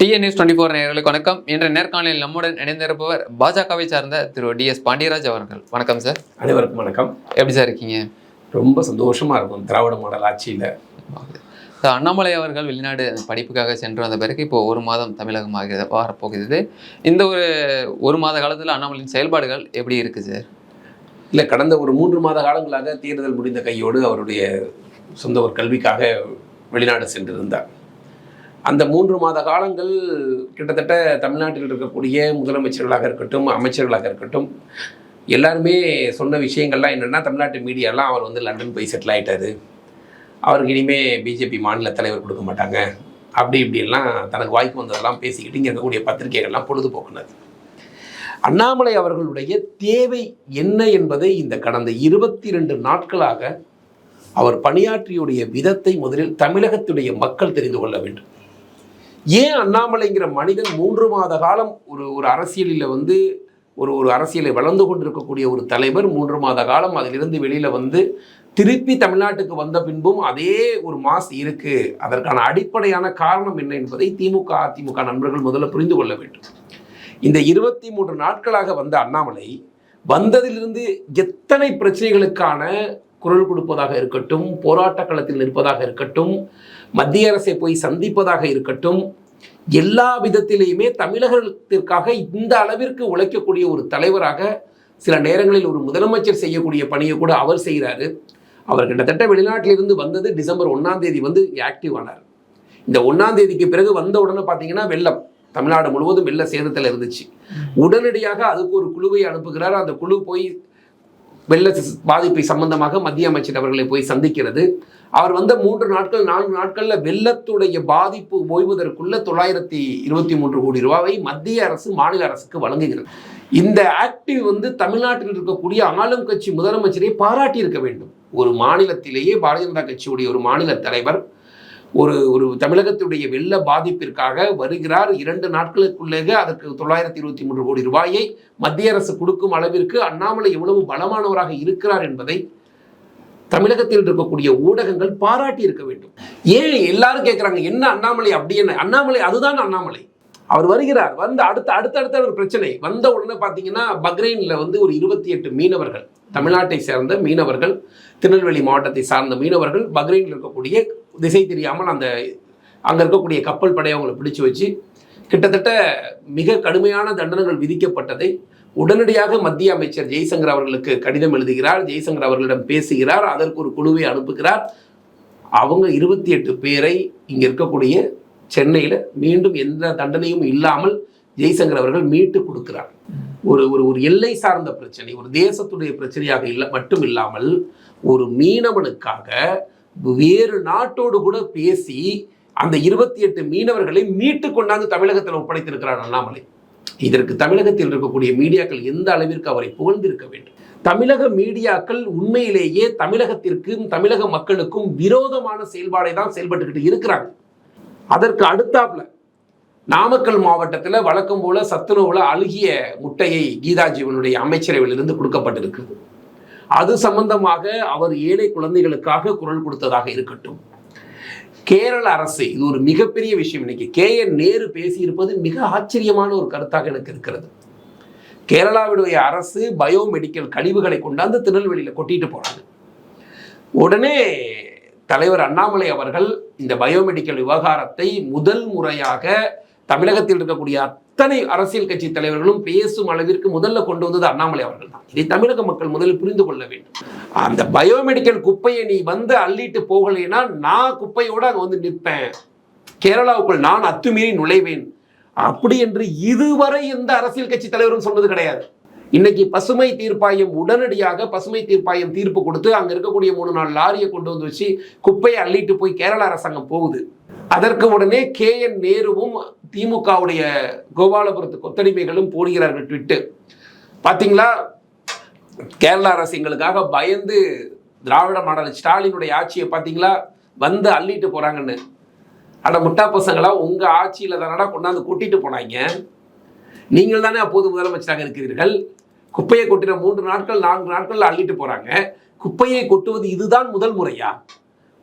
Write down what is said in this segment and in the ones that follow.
TN news twenty four நேயர்களுக்கு வணக்கம். என்ற நேர்காணலில் நம்முடன் இணைந்திருப்பவர் பாஜகவை சார்ந்த திரு டிஎஸ் பாண்டியராஜ் அவர்கள். வணக்கம் சார். அனைவருக்கும் வணக்கம். எப்படி சார் இருக்கீங்க? ரொம்ப சந்தோஷமா இருக்கும் திராவிட மாடல் ஆட்சியில். சார் அண்ணாமலை அவர்கள் வெளிநாடு படிப்புக்காக சென்று வந்த பிறகு இப்போ ஒரு மாதம் தமிழகம் ஆகிறது வரப்போகுது. இந்த ஒரு ஒரு மாத காலத்தில் அண்ணாமலையின் செயல்பாடுகள் எப்படி இருக்கு சார்? இல்லை கடந்த ஒரு மூன்று மாத காலங்களாக தேர்தல் முடிந்த கையோடு அவருடைய சொந்த ஒரு கல்விக்காக வெளிநாடு சென்றிருந்தார். அந்த மூன்று மாத காலங்கள் கிட்டத்தட்ட தமிழ்நாட்டில் இருக்கக்கூடிய முதலமைச்சர்களாக இருக்கட்டும் அமைச்சர்களாக இருக்கட்டும் எல்லாருமே சொன்ன விஷயங்கள்லாம் என்னென்னா தமிழ்நாட்டு மீடியாலாம் அவர் வந்து லண்டன் போய் செட்டில் ஆகிட்டாரு அவருக்கு இனிமேல் பிஜேபி மாநில தலைவர் கொடுக்க மாட்டாங்க. அப்படி இப்படியெல்லாம் தனக்கு வாய்ப்பு வந்ததெல்லாம் பேசிக்கிட்டு இங்கே இருக்கக்கூடிய பத்திரிகைகள்லாம் பொழுதுபோக்குனது. அண்ணாமலை அவர்களுடைய தேவை என்ன என்பதை இந்த கடந்த இருபத்தி ரெண்டு நாட்களாக அவர் பணியாற்றியுடைய விதத்தை முதலில் தமிழகத்துடைய மக்கள் தெரிந்து கொள்ள வேண்டும். ஏன் அண்ணாமலைங்கிற மனிதன் மூன்று மாத காலம் ஒரு ஒரு அரசியலில் வந்து ஒரு ஒரு அரசியலை வளர்ந்து கொண்டிருக்கக்கூடிய ஒரு தலைவர் மூன்று மாத காலம் அதிலிருந்து வெளியில் வந்து திருப்பி தமிழ்நாட்டுக்கு வந்த பின்பும் அதே ஒரு மாஸ் இருக்கு. அதற்கான அடிப்படையான காரணம் என்ன என்பதை திமுக அதிமுக நண்பர்கள் முதல்ல புரிந்து கொள்ள வேண்டும். இந்த இருபத்தி மூன்று நாட்களாக வந்த அண்ணாமலை வந்ததிலிருந்து எத்தனை பிரச்சனைகளுக்கான குரல் கொடுப்பதாக இருக்கட்டும் போராட்ட களத்தில் நிற்பதாக இருக்கட்டும் மத்திய அரசை போய் சந்திப்பதாக இருக்கட்டும் எல்லா விதத்திலையுமே தமிழகத்திற்காக இந்த அளவிற்கு உழைக்கக்கூடிய ஒரு தலைவராக சில நேரங்களில் ஒரு முதலமைச்சர் செய்யக்கூடிய பணியை கூட அவர் செய்கிறாரு. அவர் கிட்டத்தட்ட வெளிநாட்டிலிருந்து வந்தது டிசம்பர் ஒன்றாம் தேதி வந்து ஆக்டிவ் ஆனார். இந்த ஒன்றாம் தேதிக்கு பிறகு வந்த உடனே பார்த்தீங்கன்னா வெள்ளம். தமிழ்நாடு முழுவதும் வெள்ள சேதத்தில் இருந்துச்சு. உடனடியாக அதுக்கு ஒரு குழுவை அனுப்புகிறார். அந்த குழு போய் வெள்ள பாதிப்பை சம்பந்தமாக மத்திய அமைச்சர் அவர்களை போய் சந்திக்கிறது. அவர் வந்த மூன்று நாட்கள் நான்கு நாட்களில் வெள்ளத்துடைய பாதிப்பு ஓய்வதற்குள்ள தொள்ளாயிரத்தி இருபத்தி மூன்று கோடி ரூபாவை மத்திய அரசு மாநில அரசுக்கு வழங்குகிறது. இந்த ஆக்டிவ் வந்து தமிழ்நாட்டில் இருக்கக்கூடிய ஆளும் கட்சி முதலமைச்சரை பாராட்டி இருக்க வேண்டும். ஒரு மாநிலத்திலேயே பாரதிய ஜனதா கட்சியுடைய ஒரு மாநில தலைவர் ஒரு ஒரு தமிழகத்துடைய வெள்ள பாதிப்பிற்காக வருகிறார். இரண்டு நாட்களுக்குள்ளேயே அதற்கு தொள்ளாயிரத்தி இருபத்தி மூன்று கோடி ரூபாயை மத்திய அரசு கொடுக்கும் அளவிற்கு அண்ணாமலை எவ்வளவு பலமானவராக இருக்கிறார் என்பதை தமிழகத்தில் இருக்கக்கூடிய ஊடகங்கள் பாராட்டி இருக்க வேண்டும். ஏன் எல்லாரும் கேட்குறாங்க என்ன அண்ணாமலை அப்படி என்ன? அண்ணாமலை அதுதான் அண்ணாமலை. அவர் வருகிறார் வந்து அடுத்த அடுத்தடுத்த ஒரு பிரச்சனை. வந்த உடனே பார்த்தீங்கன்னா பக்ரைனில் வந்து ஒரு இருபத்தி எட்டு மீனவர்கள் தமிழ்நாட்டை சேர்ந்த மீனவர்கள் திருநெல்வேலி மாவட்டத்தை சார்ந்த மீனவர்கள் பக்ரைனில் இருக்கக்கூடிய திசை தெரியாமல் அந்த அங்கே இருக்கக்கூடிய கப்பல் படையை அவங்களை பிடிச்சு வச்சு கிட்டத்தட்ட மிக கடுமையான தண்டனைகள் விதிக்கப்பட்டதை உடனடியாக மத்திய அமைச்சர் ஜெய்சங்கர் அவர்களுக்கு கடிதம் எழுதுகிறார். ஜெய்சங்கர் அவர்களிடம் பேசுகிறார். அதற்கு ஒரு குழுவை அனுப்புகிறார். அவங்க இருபத்தி எட்டு பேரை இங்கே இருக்கக்கூடிய சென்னையில் மீண்டும் எந்த தண்டனையும் இல்லாமல் ஜெய்சங்கர் அவர்கள் மீட்டு கொடுக்கிறார். ஒரு ஒரு ஒரு எல்லை சார்ந்த பிரச்சனை ஒரு தேசத்துடைய பிரச்சனையாக இல்லை மட்டும் இல்லாமல் ஒரு மீனவனுக்காக வேறு நாட்டோடு கூட பேசி அந்த இருபத்தி எட்டு மீனவர்களை மீட்டு கொண்டாந்து தமிழகத்தில் ஒப்படைத்திருக்கிறார் அண்ணாமலை. இதற்கு தமிழகத்தில் இருக்கக்கூடிய மீடியாக்கள் எந்த அளவிற்கு அவரை புகழ்ந்திருக்க வேண்டும்? தமிழக மீடியாக்கள் உண்மையிலேயே தமிழகத்திற்கும் தமிழக மக்களுக்கும் விரோதமான செயல்பாடை தான் செயல்பட்டுக்கிட்டு இருக்கிறாங்க. அதற்கு அடுத்தாப்புல நாமக்கல் மாவட்டத்தில் வழக்கம் போல சத்துணவுல அழுகிய முட்டையை கீதாஜீவனுடைய அமைச்சரவையிலிருந்து கொடுக்கப்பட்டிருக்கு. அது சம்பந்தமாக அவர் ஏழை குழந்தைகளுக்காக குரல் கொடுத்ததாக இருக்கட்டும். கேரள அரசு இது ஒரு மிகப்பெரிய விஷயம் இன்னைக்கு. கே. என். நேரு பேசியிருப்பது மிக ஆச்சரியமான ஒரு கருத்தாக எனக்கு இருக்கிறது. கேரளாவுடைய அரசு பயோமெடிக்கல் கழிவுகளை கொண்டாந்து திருநெல்வேலியில் கொட்டிட்டு போனாங்க. உடனே தலைவர் அண்ணாமலை அவர்கள் இந்த பயோமெடிக்கல் விவகாரத்தை முதல் முறையாக தமிழகத்தில் இருக்கக்கூடிய அத்தனை அரசியல் கட்சி தலைவர்களும் பேசும் அளவிற்கு முதல்ல கொண்டு வந்தது அண்ணாமலை அவர்கள் தான். இதை தமிழக மக்கள் முதலில் புரிந்து கொள்ள வேண்டும். அந்த பயோமெடிக்கல் குப்பையை நீ வந்து அள்ளிட்டு போகலைன்னா நான் குப்பையோட அங்கே வந்து நிற்பேன். கேரளாவுக்குள் நான் அத்துமீறி நுழைவேன். அப்படி என்று இதுவரை எந்த அரசியல் கட்சி தலைவரும் சொன்னது கிடையாது. இன்னைக்கு பசுமை தீர்ப்பாயம் உடனடியாக பசுமை தீர்ப்பாயம் தீர்ப்பு கொடுத்து அங்க இருக்கக்கூடிய மூணு நாள் லாரியை கொண்டு வந்து வச்சு குப்பையை அள்ளிட்டு போய் கேரள அரசாங்கம் போகுது. அதற்கு உடனே கே என் நேருவும் திமுகவுடைய கோபாலபுரத்து கொத்தடிமைகளும் போடுகிறார்கள் ட்விட்டு. பார்த்தீங்களா கேரள அரசு எங்களுக்காக பயந்து திராவிட மாடல் ஸ்டாலினுடைய ஆட்சியை பார்த்தீங்களா வந்து அள்ளிட்டு போகிறாங்கன்னு அட முட்டா பசங்களா உங்கள் ஆட்சியில் தானடா கொண்டாந்து கூட்டிட்டு போனாங்க. நீங்கள் தானே அப்போது முதலமைச்சராக இருக்கிறீர்கள். குப்பையை கொட்டின மூன்று நாட்கள் நான்கு நாட்கள் அள்ளிட்டு போகிறாங்க குப்பையை கொட்டுவது இதுதான் முதல் முறையா?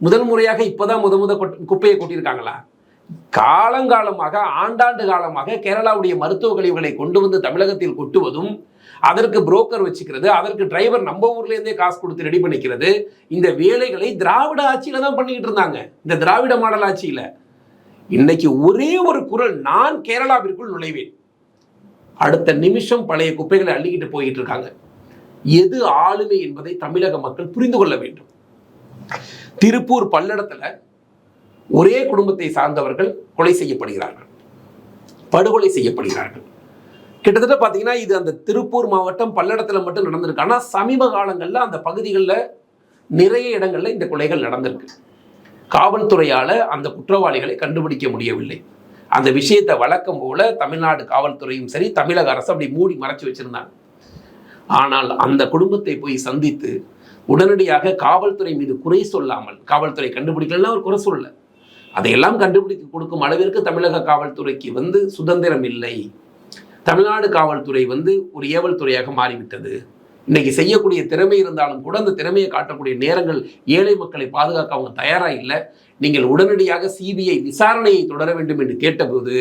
முதல் முறையாக இப்போதான் முத முத குப்பையை கொட்டியிருக்காங்களா? காலங்காலமாக ஆண்டாண்டு காலமாக கேரளாவுடைய மருத்துவ கழிவுகளை கொண்டு வந்து தமிழகத்தில் கொட்டுவதும் அதற்கு புரோக்கர் வச்சுக்கிறது அதற்கு டிரைவர் நம்ம ஊர்ல இருந்தே காசு கொடுத்து ரெடி பண்ணிக்கிறது இந்த வேலைகளை திராவிட ஆட்சியில தான் பண்ணிக்கிட்டு இருந்தாங்க. இந்த திராவிட மாடல் ஆட்சியில. இன்னைக்கு ஒரே ஒரு குரல் நான் கேரளாவிற்குள் நுழைவேன். அடுத்த நிமிஷம் பழைய குப்பைகளை அள்ளிக்கிட்டு போயிட்டு இருக்காங்க. எது ஆளுமை என்பதை தமிழக மக்கள் புரிந்து கொள்ள வேண்டும். திருப்பூர் பல்லடத்துல ஒரே குடும்பத்தை சார்ந்தவர்கள் கொலை செய்யப்படுகிறார்கள். படுகொலை செய்யப்படுகிறார்கள். கிட்டத்தட்ட பார்த்தீங்கன்னா இது அந்த திருப்பூர் மாவட்டம் பல்லடத்தில் மட்டும் நடந்திருக்கு. ஆனால் சமீப காலங்களில் அந்த பகுதிகளில் நிறைய இடங்களில் இந்த கொலைகள் நடந்திருக்கு. காவல்துறையால் அந்த குற்றவாளிகளை கண்டுபிடிக்க முடியவில்லை. அந்த விஷயத்தை வழக்கம் போல தமிழ்நாடு காவல்துறையும் சரி தமிழக அரசு அப்படி மூடி மறைச்சு வச்சிருந்தாங்க. ஆனால் அந்த குடும்பத்தை போய் சந்தித்து உடனடியாக காவல்துறை மீது குறை சொல்லாமல் காவல்துறை கண்டுபிடிக்கலன்னா அவர் குறை சொல்லலை. அதையெல்லாம் கண்டுபிடித்து கொடுக்கும் அளவிற்கு தமிழக காவல்துறைக்கு வந்து சுதந்திரம் இல்லை. தமிழ்நாடு காவல்துறை வந்து ஒரு ஏவல் துறையாக மாறிவிட்டது. இன்னைக்கு செய்யக்கூடிய திறமை இருந்தாலும் கூட அந்த திறமையை காட்டக்கூடிய நேரங்கள் ஏழை மக்களை பாதுகாக்க அவங்க தயாரா இல்லை. நீங்கள் உடனடியாக சிபிஐ விசாரணையை தொடர வேண்டும் என்று கேட்டபோது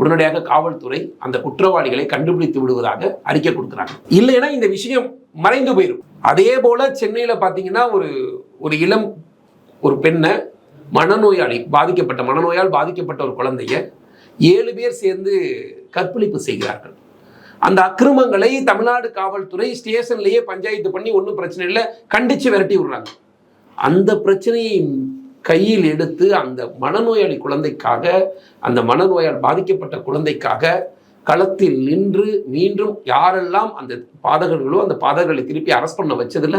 உடனடியாக காவல்துறை அந்த குற்றவாளிகளை கண்டுபிடித்து விடுவதாக அறிக்கை கொடுக்குறாங்க. இல்லைன்னா இந்த விஷயம் மறைந்து போயிடும் அதே போல சென்னையில பாத்தீங்கன்னா ஒரு ஒரு இளம் ஒரு பெண்ணை மனநோயாளி பாதிக்கப்பட்ட மனநோயால் பாதிக்கப்பட்ட ஒரு குழந்தைய ஏழு பேர் சேர்ந்து கற்பழிப்பு செய்கிறார்கள். அந்த அக்கிரமங்களை தமிழ்நாடு காவல்துறை ஸ்டேஷன்லேயே பஞ்சாயத்து பண்ணி ஒன்றும் பிரச்சனை இல்லை கண்டித்து விரட்டி விடுறாங்க. அந்த பிரச்சனையை கையில் எடுத்து அந்த மனநோயாளி குழந்தைக்காக அந்த மனநோயால் பாதிக்கப்பட்ட குழந்தைக்காக களத்தில் நின்று மீண்டும் யாரெல்லாம் அந்த பாதகர்களோ அந்த பாதகர்களை திருப்பி அரஸ்ட் பண்ண வச்சதுல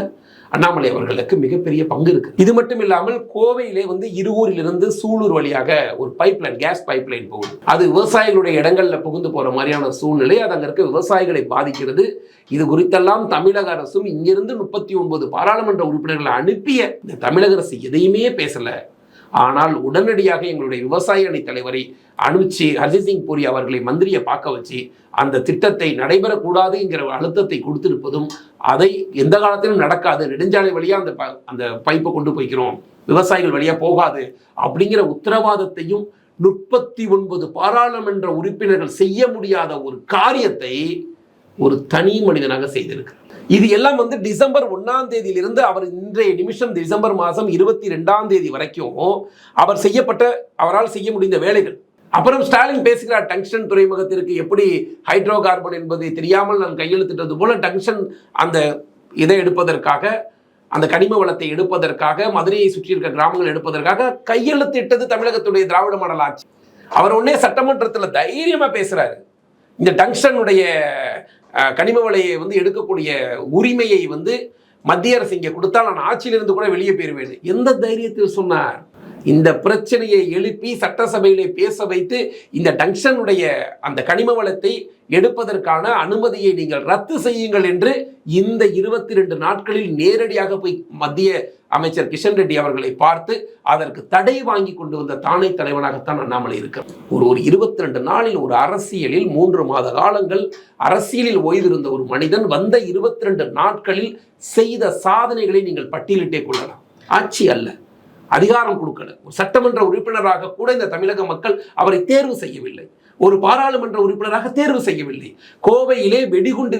அண்ணாமலை அவர்களுக்கு மிகப்பெரிய பங்கு இருக்கு. இது மட்டும் இல்லாமல் கோவையிலே வந்து இருவூரிலிருந்து சூலூர் வழியாக ஒரு pipe line gas pipe line போகுது. அது விவசாயிகளுடைய இடங்கள்ல புகுந்து போற மாதிரியான சூழ்நிலை அது அங்க இருக்க விவசாயிகளை பாதிக்கிறது. இது குறித்தெல்லாம் தமிழக அரசும் இங்கிருந்து முப்பத்தி ஒன்பது பாராளுமன்ற உறுப்பினர்களை அனுப்பிய இந்த தமிழக அரசு எதையுமே பேசல. ஆனால் உடனடியாக எங்களுடைய விவசாய அணி தலைவரை அனுப்பிச்சு ஹர்ஜித் சிங் பூரி அவர்களை மந்திரியை பார்க்க வச்சு அந்த திட்டத்தை நடைபெறக்கூடாதுங்கிற அழுத்தத்தை கொடுத்திருப்பதும் அதை எந்த காலத்திலும் நடக்காது. நெடுஞ்சாலை வழியாக அந்த ப- அந்த பைப்பை கொண்டு போய்க்கிறோம். விவசாயிகள் வழியாக போகாது அப்படிங்கிற உத்தரவாதத்தையும் முப்பத்தி ஒன்பது பாராளுமன்ற உறுப்பினர்கள் செய்ய முடியாத ஒரு காரியத்தை ஒரு தனி மனிதனாக செய்திருக்கிறார். இது எல்லாம் வந்து டிசம்பர் ஒன்னாம் தேதியிலிருந்து அவர் இன்றைய நிமிஷம் டிசம்பர் மாதம் இருபத்தி ரெண்டாம் தேதி வரைக்கும் அவர் செய்யப்பட்ட அவரால் செய்ய முடிந்த வேலைகள். அப்புறம் ஸ்டாலின் பேசுகிறார் டங்ஸ்டன் துறைமுகத்திற்கு எப்படி ஹைட்ரோ கார்பன் என்பது தெரியாமல் நான் கையெழுத்திட்டது போல டங்ஸ்டன் அந்த இதை எடுப்பதற்காக அந்த கனிம வளத்தை எடுப்பதற்காக மதுரையை சுற்றி இருக்க கிராமங்கள் எடுப்பதற்காக கையெழுத்திட்டது தமிழகத்துடைய திராவிட மாடல் ஆட்சி. அவர் உடனே சட்டமன்றத்தில் தைரியமா பேசுறாரு. இந்த டங்ஸ்டனுடைய கனிம வலையை வந்து எடுக்கக்கூடிய உரிமையை வந்து மத்திய அரசு இங்கே கொடுத்தால் நான் ஆட்சியிலிருந்து கூட வெளியே போயிருவேன் எந்த தைரியத்தில் சொன்னார்? இந்த பிரச்சனையை எழுப்பி சட்டசபையிலே பேச வைத்து இந்த டங்ஷனுடைய அந்த கனிம வளத்தை எடுப்பதற்கான அனுமதியை நீங்கள் ரத்து செய்யுங்கள் என்று இந்த இருபத்தி ரெண்டு நாட்களில் நேரடியாக போய் மத்திய அமைச்சர் கிஷன் ரெட்டி அவர்களை பார்த்து அதற்கு தடை வாங்கி கொண்டு வந்த தானை தலைவனாகத்தான் அண்ணாமலை இருக்கிறார். ஒரு ஒரு இருபத்தி ரெண்டு நாளில் ஒரு அரசியலில் மூன்று மாத காலங்கள் அரசியலில் ஓய்ந்திருந்த ஒரு மனிதன் வந்த இருபத்தி ரெண்டு நாட்களில் செய்த சாதனைகளை நீங்கள் பட்டியலிட்டே கொள்ளலாம். ஆட்சி அல்ல. அதிகாரம் கொடுக்கல. ஒரு சட்டமன்ற உறுப்பினராக கூட இந்த தமிழக மக்கள் அவரை தேர்வு செய்யவில்லை. ஒரு பாராளுமன்ற உறுப்பினராக தேர்வு செய்யவில்லை. கோவையிலே வெடிகுண்டு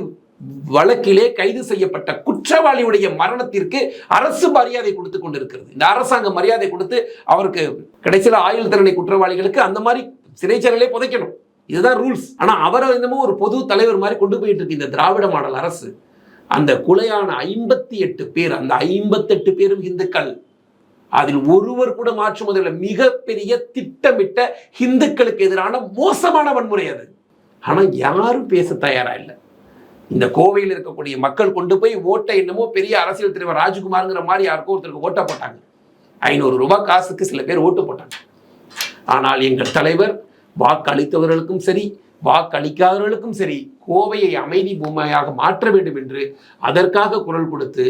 வழக்கிலே கைது செய்யப்பட்ட குற்றவாளியுடைய மரணத்திற்கு அரசு மரியாதை கொடுத்து கொண்டிருக்கிறது. இந்த அரசாங்கம் மரியாதை கொடுத்து அவருக்கு கடைசியில் ஆயுள் தண்டனை குற்றவாளிகளுக்கு அந்த மாதிரி சிறைச்சாலையிலே புதைக்கணும். இதுதான் ரூல்ஸ் ஆனால் அவரை என்னமோ ஒரு பொது தலைவர் மாதிரி கொண்டு போயிட்டு இருக்கு இந்த திராவிட மாடல் அரசு. அந்த கொலையான ஐம்பத்தி எட்டு பேர் அந்த ஐம்பத்தெட்டு பேரும் இந்துக்கள். அதில் ஒருவர் கூட மாற்று முதல்ல மிகப்பெரிய திட்டமிட்ட ஹிந்துக்களுக்கு எதிரான மோசமான வன்முறை அது. ஆனா யாரும் பேச தயாரா இல்லை. இந்த கோவையில் இருக்கக்கூடிய மக்கள் கொண்டு போய் ஓட்டை என்னமோ பெரிய அரசியல் தலைவர் ராஜ்குமார்ங்கிற மாதிரி யாருக்கோ ஒருத்தருக்கு ஓட்ட போட்டாங்க. ஐநூறு ரூபாய் காசுக்கு சில பேர் ஓட்டு போட்டாங்க. ஆனால் எங்கள் தலைவர் வாக்களித்தவர்களுக்கும் சரி வாக்களிக்காதவர்களுக்கும் சரி கோவையை அமைதி பூமியாக மாற்ற வேண்டும் என்று அதற்காக குரல் கொடுத்து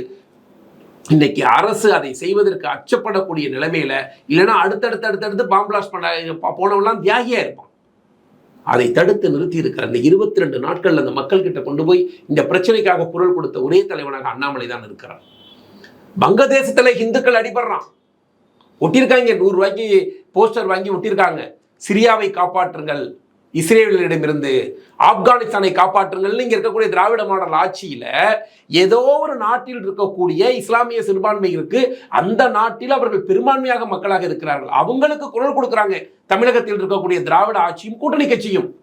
இன்னைக்கு அரசு அதை செய்வதற்கு அச்சப்படக்கூடிய நிலைமையில இல்லைன்னா அடுத்தடுத்து அடுத்தடுத்து பாம்பிளாஸ் பண்ண போனவெல்லாம் தியாகியா இருப்பான். அதை தடுத்து நிறுத்தி இருக்கிற அந்த இருபத்தி ரெண்டு நாட்கள் அந்த மக்கள் கிட்ட கொண்டு போய் இந்த பிரச்சனைக்காக குரல் கொடுத்த ஒரே தலைவனாக அண்ணாமலை தான் இருக்கிறார். வங்கதேசத்துல இந்துக்கள் அடிபடுறான். ஒட்டியிருக்காங்க நூறு ரூபாய்க்கு போஸ்டர் வாங்கி ஒட்டியிருக்காங்க. சிரியாவை காப்பாற்றுங்கள். இஸ்ரேலிடமிருந்து ஆப்கானிஸ்தானை காப்பாற்றுங்கள்னு இங்கே இருக்கக்கூடிய திராவிட மாடல் ஆட்சியில் ஏதோ ஒரு நாட்டில் இருக்கக்கூடிய இஸ்லாமிய சிறுபான்மைகளுக்கு அந்த நாட்டில் அவர்கள் பெரும்பான்மையாக மக்களாக இருக்கிறார்கள். அவங்களுக்கு குரல் கொடுக்குறாங்க. தமிழகத்தில் இருக்கக்கூடிய திராவிட ஆட்சியும் கூட்டணி கட்சியும்.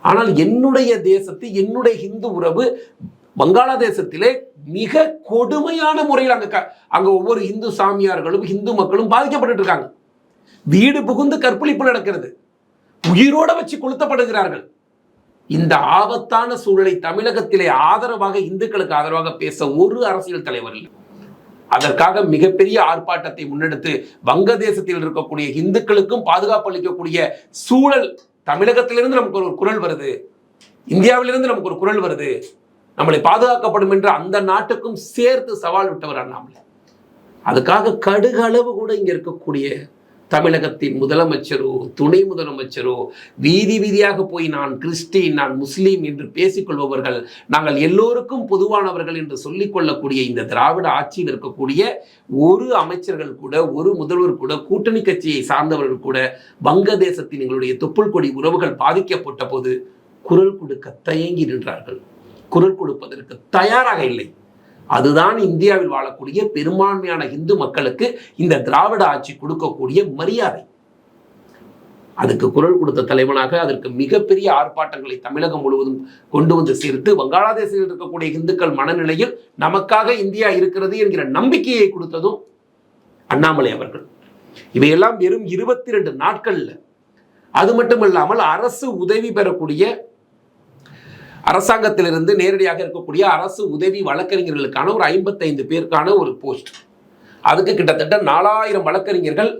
ஆனால் என்னுடைய தேசத்து என்னுடைய ஹிந்து உறவு வங்காளதேசத்திலே மிக கொடுமையான முறையில் அங்கே க- அங்கே ஒவ்வொரு இந்து சாமியார்களும் இந்து மக்களும் பாதிக்கப்பட்டு இருக்காங்க. வீடு புகுந்து கற்பழிப்பு நடக்கிறது. உயிரோட வச்சு கொளுத்தப்படுகிறார்கள். இந்த ஆபத்தான சூழலை தமிழகத்திலே ஆதரவாக இந்துக்களுக்கு ஆதரவாக பேச ஒரு அரசியல் தலைவர் இல்லை. அதற்காக மிகப்பெரிய ஆர்ப்பாட்டத்தை முன்னெடுத்து வங்கதேசத்தில் இருக்கக்கூடிய இந்துக்களுக்கும் பாதுகாப்பு அளிக்கக்கூடிய சூழல் தமிழகத்திலிருந்து நமக்கு ஒரு குரல் வருது. இந்தியாவிலிருந்து நமக்கு ஒரு குரல் வருது. நம்மளை பாதுகாக்கப்படும் என்று அந்த நாட்டுக்கும் சேர்த்து சவால் விட்டவர் அண்ணாமலை. அதுக்காக கடுகளவு கூட இங்க இருக்கக்கூடிய தமிழகத்தின் முதலமைச்சரோ துணை முதலமைச்சரோ வீதி வீதியாக போய் நான் கிறிஸ்டின் நான் முஸ்லீம் என்று பேசிக்கொள்பவர்கள் நாங்கள் எல்லோருக்கும் பொதுவானவர்கள் என்று சொல்லிக் கொள்ளக்கூடிய இந்த திராவிட ஆட்சியில் இருக்கக்கூடிய ஒரு அமைச்சர்கள் கூட ஒரு முதல்வர் கூட கூட்டணி கட்சியை சார்ந்தவர்கள் கூட வங்கதேசத்தின் எங்களுடைய தொப்புள் கொடி உறவுகள் பாதிக்கப்பட்ட போது குரல் கொடுக்க தயங்கி நின்றார்கள். குரல் கொடுப்பதற்கு தயாராக இல்லை. அதுதான் இந்தியாவில் வாழக்கூடிய பெரும்பான்மையான இந்து மக்களுக்கு இந்த திராவிட ஆட்சி கொடுக்கக்கூடிய மரியாதை. அதுக்கு குரல் கொடுத்த தலைவனாக அதற்கு மிகப்பெரிய ஆர்ப்பாட்டங்களை தமிழகம் முழுவதும் கொண்டு வந்து சேர்த்து வங்காளதேசத்தில் இருக்கக்கூடிய இந்துக்கள் மனநிலையில் நமக்காக இந்தியா இருக்கிறது என்கிற நம்பிக்கையை கொடுத்ததும் அண்ணாமலை அவர்கள். இவையெல்லாம் வெறும் இருபத்தி ரெண்டு நாட்கள்ல. அது மட்டுமல்லாமல் அரசு உதவி பெறக்கூடிய அரசாங்கத்திலிருந்து நேரடியாக இருக்கக்கூடிய அரசு உதவி வழக்கறிஞர்களுக்கான ஒரு ஐம்பத்தைந்து பேருக்கான ஒரு போஸ்ட். அதுக்கு கிட்டத்தட்ட நாலாயிரம் வழக்கறிஞர்கள்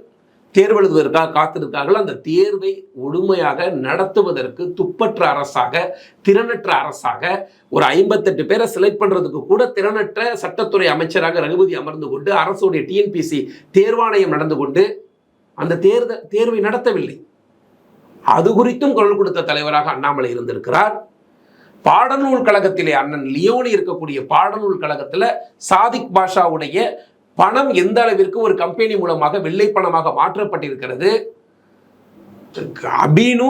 தேர்வெழுதுவதற்காக காத்திருக்கார்கள். அந்த தேர்வை முழுமையாக நடத்துவதற்கு துப்பற்ற அரசாக திறனற்ற அரசாக ஒரு ஐம்பத்தெட்டு பேரை செலக்ட் பண்ணுறதுக்கு கூட திறனற்ற சட்டத்துறை அமைச்சராக ரகுபதி அமர்ந்து கொண்டு அரசுடைய டிஎன்பிசி தேர்வாணையம் நடந்து கொண்டு அந்த தேர்தல் தேர்வை நடத்தவில்லை. அது குறித்தும் குரல் கொடுத்த தலைவராக அண்ணாமலை இருந்திருக்கிறார். பாடநூல் கழகத்திலே அண்ணன் லியோனி இருக்கக்கூடிய பாடநூல் கழகத்தில் சாதிக் பாஷாவுடைய பணம் எந்த அளவிற்கு ஒரு கம்பெனி மூலமாக வெள்ளை பணமாக மாற்றப்பட்டிருக்கிறது? அபீனு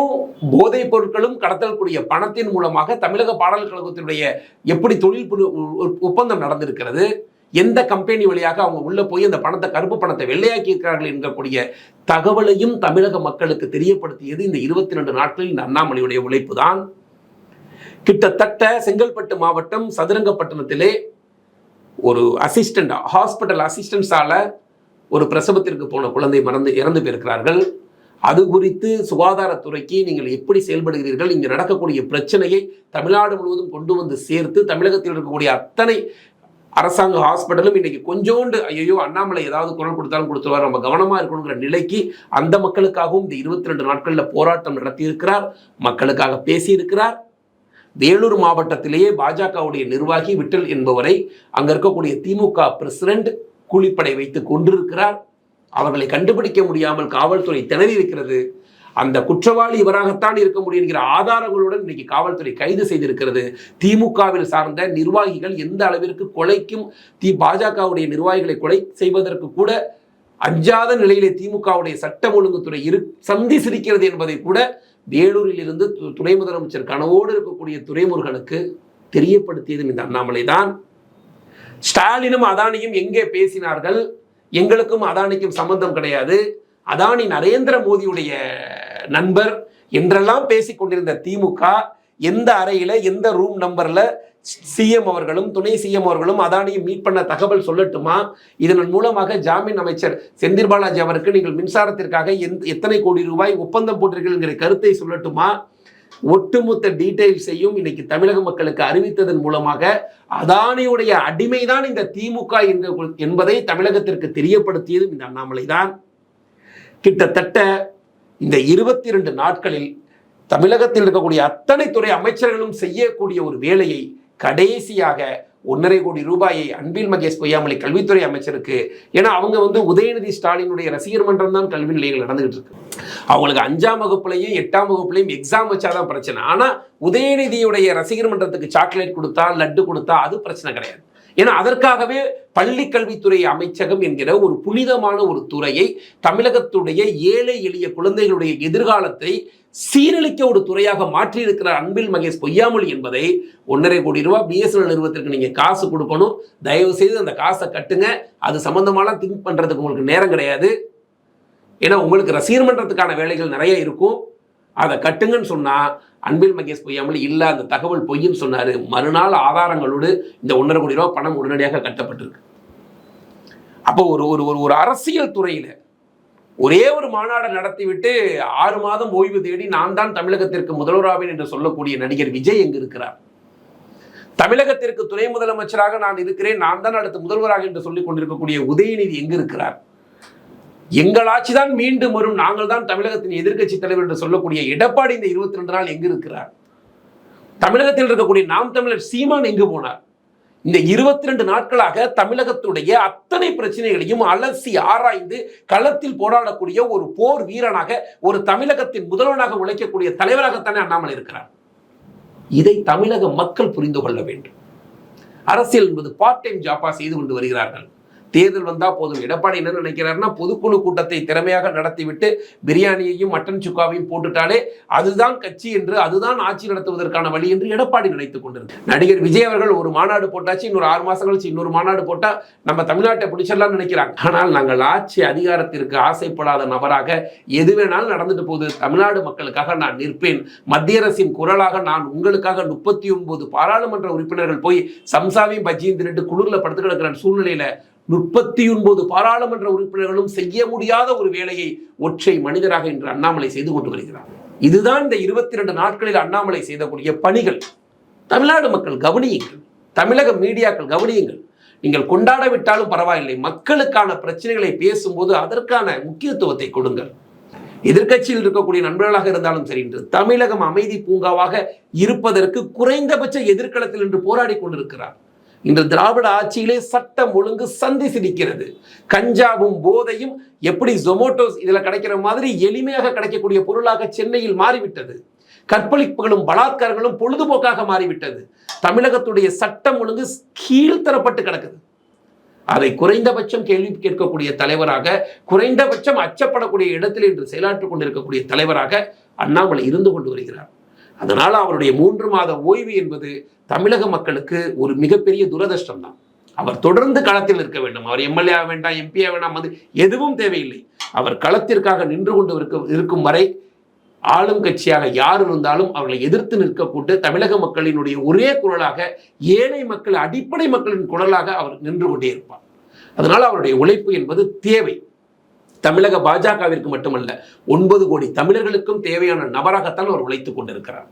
போதைப் பொருட்களும் கடத்தக்கூடிய பணத்தின் மூலமாக தமிழக பாடல் கழகத்தினுடைய எப்படி தொழில் ஒ- ஒப்பந்தம் நடந்திருக்கிறது? எந்த கம்பெனி வழியாக அவங்க உள்ள போய் அந்த பணத்தை கருப்பு பணத்தை வெள்ளையாக்கி இருக்கிறார்கள் என்கக்கூடிய தகவலையும் தமிழக மக்களுக்கு தெரியப்படுத்தியது இந்த இருபத்தி ரெண்டு நாட்களில் இந்த அண்ணாமலையுடைய உழைப்பு தான் கிட்டத்தட்ட செங்கல்பட்டு மாவட்டம் சதுரங்கப்பட்டினத்திலே ஒரு அசிஸ்டண்ட் ஹாஸ்பிட்டல் அசிஸ்டன்ஸால ஒரு பிரசவத்திற்கு போன குழந்தை மறந்து இறந்து போயிருக்கிறார்கள். அது குறித்து சுகாதாரத்துறைக்கு நீங்கள் எப்படி செயல்படுகிறீர்கள் இங்கு நடக்கக்கூடிய பிரச்சனையை தமிழ்நாடு முழுவதும் கொண்டு வந்து சேர்த்து தமிழகத்தில் இருக்கக்கூடிய அத்தனை அரசாங்க ஹாஸ்பிட்டலும் இன்னைக்கு கொஞ்சோண்டு ஐயோ அண்ணாமலை ஏதாவது குரல் கொடுத்தாலும் கொடுத்துருவார் நம்ம கவனமா இருக்கணுங்கிற நிலைக்கு அந்த மக்களுக்காகவும் இந்த இருபத்தி ரெண்டு நாட்களில் போராட்டம் நடத்தியிருக்கிறார் மக்களுக்காக பேசியிருக்கிறார். வேலூர் மாவட்டத்திலேயே பாஜகவுடைய நிர்வாகி விட்டல் என்பவரை அங்க இருக்கக்கூடிய திமுக பிரசிடென்ட் கூலிப்படை வைத்து கொண்டிருக்கிறார். அவர்களை கண்டுபிடிக்க முடியாமல் காவல்துறை திணறி இருக்கிறது. அந்த குற்றவாளி இவராகத்தான் இருக்க முடியும் என்கிற ஆதாரங்களுடன் இன்னைக்கு காவல்துறை கைது செய்திருக்கிறது. திமுகவில் சார்ந்த நிர்வாகிகள் எந்த அளவிற்கு கொலைக்கும் தி பாஜகவுடைய நிர்வாகிகளை கொலை செய்வதற்கு கூட அஞ்சாத நிலையிலே திமுகவுடைய சட்டம் ஒழுங்குத்துறை இரு சந்தி சிரிக்கிறது என்பதை கூட வேலூரிலிருந்து து- துணை முதலமைச்சர் கனவோடு இருக்கக்கூடிய துறைமுருகனுக்கு தெரியப்படுத்தியதும் இந்த அண்ணாமலை தான். ஸ்டாலினும் அதானியும் எங்கே பேசினார்கள்? எங்களுக்கும் அதானிக்கும் சம்பந்தம் கிடையாது. அதானி நரேந்திர மோடியுடைய நண்பர் என்றெல்லாம் பேசிக் கொண்டிருந்த திமுக எந்த அறையில் எந்த ரூம் நம்பரில் சிஎம் அவர்களும் துணை சிஎம் அவர்களும் அதானியை மீட் பண்ண தகவல் சொல்லட்டுமா? இதன் மூலமாக ஜாமீன் அமைச்சர் செந்தில் பாலாஜி அவருக்கு நீங்கள் மின்சாரத்திற்காக எந்த எத்தனை கோடி ரூபாய் ஒப்பந்தம் போட்டிருக்கீங்கிற கருத்தை சொல்லட்டுமா? ஒட்டுமொத்த டீட்டெயில்ஸையும் இன்னைக்கு தமிழக மக்களுக்கு அறிவித்ததன் மூலமாக அதானியுடைய அடிமைதான் இந்த திமுக என்பதை தமிழகத்திற்கு தெரியப்படுத்தியதும் இந்த அண்ணாமலை தான். கிட்டத்தட்ட இந்த இருபத்தி ரெண்டு நாட்களில் தமிழகத்தில் இருக்கக்கூடிய அத்தனை துறை அமைச்சர்களும் செய்யக்கூடிய ஒரு வேலையை கடைசியாக ஒன்றரை கோடி ரூபாயை அன்பில் மகேஷ் பொய்யாமலை கல்வித்துறை அமைச்சருக்கு ஏன்னா அவங்க வந்து உதயநிதி ஸ்டாலினுடைய ரசிகர் மன்றம் தான் கல்வி நிலையங்கள் நடந்துகிட்டு இருக்கு. அவங்களுக்கு அஞ்சாம் வகுப்புலையும் எட்டாம் வகுப்புலையும் எக்ஸாம் வச்சாதான் பிரச்சனை. ஆனா உதயநிதியுடைய ரசிகர் மன்றத்துக்கு சாக்லேட் கொடுத்தா லட்டு கொடுத்தா அது பிரச்சனை கிடையாது. ஏன்னா அதற்காகவே பள்ளி கல்வித்துறை அமைச்சகம் என்கிற ஒரு புனிதமான ஒரு துறையை தமிழகத்துடைய ஏழை எளிய குழந்தைகளுடைய எதிர்காலத்தை சீரழிக்க ஒரு துறையாக மாற்றியிருக்கிறார் அன்பில் மகேஷ் பொய்யாமொழி என்பதை ஒன்றரை கோடி ரூபாய் பிஎஸ்என்எல் நிறுவனத்திற்கு நீங்கள் காசு கொடுக்கணும். தயவு செய்து அந்த காசை கட்டுங்க. அது சம்மந்தமான திங்க் பண்ணுறதுக்கு உங்களுக்கு நேரம் கிடையாது. ஏன்னா உங்களுக்கு ரசீர் பண்ணுறதுக்கான வேலைகள் நிறைய இருக்கும். அதை கட்டுங்கன்னு சொன்னால் அன்பில் மகேஷ் பொய்யாமல் இல்லை அந்த தகவல் பொய்ன்னு சொன்னார். மறுநாள் ஆதாரங்களோடு இந்த ஒன்றரை கோடி ரூபா பணம் உடனடியாக கட்டப்பட்டிருக்கு. அப்போ ஒரு ஒரு ஒரு ஒரு அரசியல் துறையில் ஒரே ஒரு மாநாடை நடத்திவிட்டு ஆறு மாதம் ஓய்வு தேடி நான் தான் தமிழகத்திற்கு முதல்வராவேன் என்று சொல்லக்கூடிய நடிகர் விஜய் எங்கு இருக்கிறார்? தமிழகத்திற்கு துணை முதலமைச்சராக நான் இருக்கிறேன் நான் தான் அடுத்த முதல்வராக என்று சொல்லிக் கொண்டிருக்கக்கூடிய உதயநிதி எங்கு இருக்கிறார்? எங்கள் ஆட்சி தான் மீண்டும் வரும் நாங்கள் தான் தமிழகத்தின் எதிர்க்கட்சி தலைவர் என்று சொல்லக்கூடிய எடப்பாடி இந்த இருபத்தி ரெண்டு நாள் எங்கு இருக்கிறார்? தமிழகத்தில் இருக்கக்கூடிய நாம் தமிழர் சீமான் எங்கு போனார்? இந்த இருபத்தி ரெண்டு நாட்களாக தமிழகத்துடைய அத்தனை பிரச்சனைகளையும் அலசி ஆராய்ந்து களத்தில் போராடக்கூடிய ஒரு போர் வீரனாக ஒரு தமிழகத்தின் முதல்வனாக உழைக்கக்கூடிய தலைவராகத்தானே அண்ணாமலை இருக்கிறார். இதை தமிழக மக்கள் புரிந்து கொள்ள வேண்டும். அரசியல் என்பது பார்ட் டைம் ஜாப்பா செய்து கொண்டு வருகிறார்கள். தேர்தல் வந்தால் போதும். எடப்பாடி என்ன நினைக்கிறாருன்னா பொதுக்குழு கூட்டத்தை திறமையாக நடத்திவிட்டு பிரியாணியையும் மட்டன் சுக்காவையும் போட்டுட்டாலே அதுதான் கட்சி என்று அதுதான் ஆட்சி நடத்துவதற்கான வழி என்று எடப்பாடி நினைத்துக் கொண்டிருந்தார் நடிகர் விஜய் அவர்கள் ஒரு மாநாடு போட்டாச்சு இன்னொரு ஆறு மாசம் கழிச்சு இன்னொரு மாநாடு போட்டால் நம்ம தமிழ்நாட்டை பிடிச்சிடலாம்னு நினைக்கிறாங்க. ஆனால் நாங்கள் ஆட்சி அதிகாரத்திற்கு ஆசைப்படாத நபராக எது வேணாலும் நடந்துட்டு போகுது. தமிழ்நாடு மக்களுக்காக நான் நிற்பேன். மத்திய அரசின் குரலாக நான் உங்களுக்காக முப்பத்தி ஒன்பது பாராளுமன்ற உறுப்பினர்கள் போய் சம்சாவையும் பஜ்ஜியும் தின்னுட்டு குளிரில் படுத்து கிடக்கிற சூழ்நிலையில முப்பத்தி ஒன்பது பாராளுமன்ற உறுப்பினர்களும் செய்ய முடியாத ஒரு வேலையை ஒற்றை மனிதராக இன்று அண்ணாமலை செய்து கொண்டு வருகிறார். இதுதான் இந்த இருபத்தி ரெண்டு நாட்களில் அண்ணாமலை செய்தக்கூடிய பணிகள். தமிழ்நாடு மக்கள் கவனியுங்கள். தமிழக மீடியாக்கள் கவனியுங்கள். நீங்கள் கொண்டாடவிட்டாலும் பரவாயில்லை. மக்களுக்கான பிரச்சனைகளை பேசும்போது அதற்கான முக்கியத்துவத்தை கொடுங்கள். எதிர்க்கட்சியில் இருக்கக்கூடிய நண்பர்களாக இருந்தாலும் சரி இன்று தமிழகம் அமைதி பூங்காவாக இருப்பதற்கு குறைந்தபட்ச எதிர்களத்தில் இன்று போராடி கொண்டிருக்கிறார். இன்று திராவிட ஆட்சியிலே சட்டம் ஒழுங்கு சந்தி சிரிக்கிறது கஞ்சாவும் போதையும் எப்படி ஜொமோட்டோஸ் இதுல கிடைக்கிற மாதிரி எளிமையாக கிடைக்கக்கூடிய பொருளாக சென்னையில் மாறிவிட்டது. கற்பழிப்புகளும் பலாத்காரங்களும் பொழுதுபோக்காக மாறிவிட்டது. தமிழகத்துடைய சட்டம் ஒழுங்கு கீழ்த்தரப்பட்டு கிடக்குது. அதை குறைந்தபட்சம் கேள்வி கேட்கக்கூடிய தலைவராக குறைந்தபட்சம் அச்சப்படக்கூடிய இடத்தில் இன்று செயலாற்றிக் கொண்டிருக்கக்கூடிய தலைவராக அண்ணாமலை இருந்து கொண்டு வருகிறார். அதனால் அவருடைய மூன்று மாத ஓய்வு என்பது தமிழக மக்களுக்கு ஒரு மிகப்பெரிய துரதிருஷ்டம் தான் அவர் தொடர்ந்து களத்தில் இருக்க வேண்டும். அவர் எம்எல்ஏ ஆக வேண்டாம் எம்பி ஆக வேண்டாம் அது எதுவும் தேவையில்லை. அவர் களத்திற்காக நின்று கொண்டு இருக்க இருக்கும் வரை ஆளும் கட்சியாக யார் இருந்தாலும் அவர்களை எதிர்த்து நிற்கக்கூட்டு தமிழக மக்களினுடைய ஒரே குரலாக ஏழை மக்கள் அடிப்படை மக்களின் குரலாக அவர் நின்று கொண்டே இருப்பார். அதனால் அவருடைய உழைப்பு என்பது தேவை. தமிழக பாஜகவிற்கு மட்டுமல்ல ஒன்பது கோடி தமிழர்களுக்கும் தேவையான நபராகத்தான் அவர் உழைத்துக் கொண்டிருக்கிறார்.